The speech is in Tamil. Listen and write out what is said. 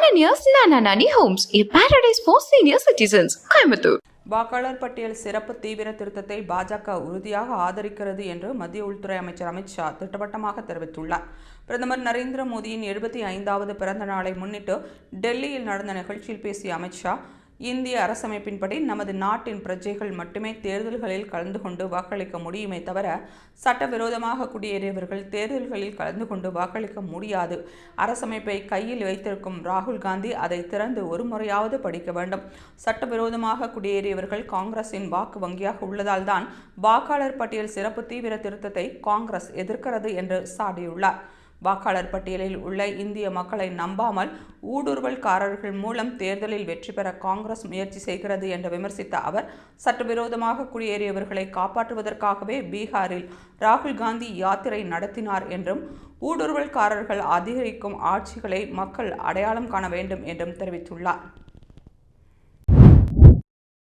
Ananias Nananani homes a paradise for senior citizens Coimbatore வாக்காளர் பட்டியல் சிறப்பு தீவிர திருத்தத்தை பாஜக உறுதியாக ஆதரிக்கிறது என்று மத்திய உள்துறை அமைச்சர் அமித் ஷா திட்டவட்டமாக தெரிவித்துள்ளார். பிரதமர் நரேந்திர மோடியின் எழுபத்தி ஐந்தாவது பிறந்த நாளை முன்னிட்டு டெல்லியில் நடந்த நிகழ்ச்சியில் பேசிய அமித் ஷா இந்திய அரசமைப்பின்படி நமது நாட்டின் பிரஜைகள் மட்டுமே தேர்தல்களில் கலந்து கொண்டு வாக்களிக்க முடியுமே தவிர சட்டவிரோதமாக குடியேறியவர்கள் தேர்தல்களில் கலந்து கொண்டு வாக்களிக்க முடியாது. அரசமைப்பை கையில் வைத்திருக்கும் ராகுல் காந்தி அதை திறந்து ஒரு முறையாவது படிக்க வேண்டும். சட்டவிரோதமாக குடியேறியவர்கள் காங்கிரஸின் வாக்கு வங்கியாக உள்ளதால் தான் வாக்காளர் பட்டியல் சிறப்பு தீவிர திருத்தத்தை காங்கிரஸ் எதிர்க்கிறது என்று சாடியுள்ளார். வாக்காளர் பட்டியலில் உள்ள இந்திய மக்களை நம்பாமல் ஊடுருவல்காரர்கள் மூலம் தேர்தலில் வெற்றி பெற காங்கிரஸ் முயற்சி செய்கிறது என்று விமர்சித்த அவர் சட்டவிரோதமாக குடியேறியவர்களை காப்பாற்றுவதற்காகவே பீகாரில் ராகுல் காந்தி யாத்திரை நடத்தினார் என்றும் ஊடுருவல்காரர்கள் அதிகரிக்கும் ஆட்சிகளை மக்கள் அடையாளம் காண வேண்டும் என்றும் தெரிவித்துள்ளார்.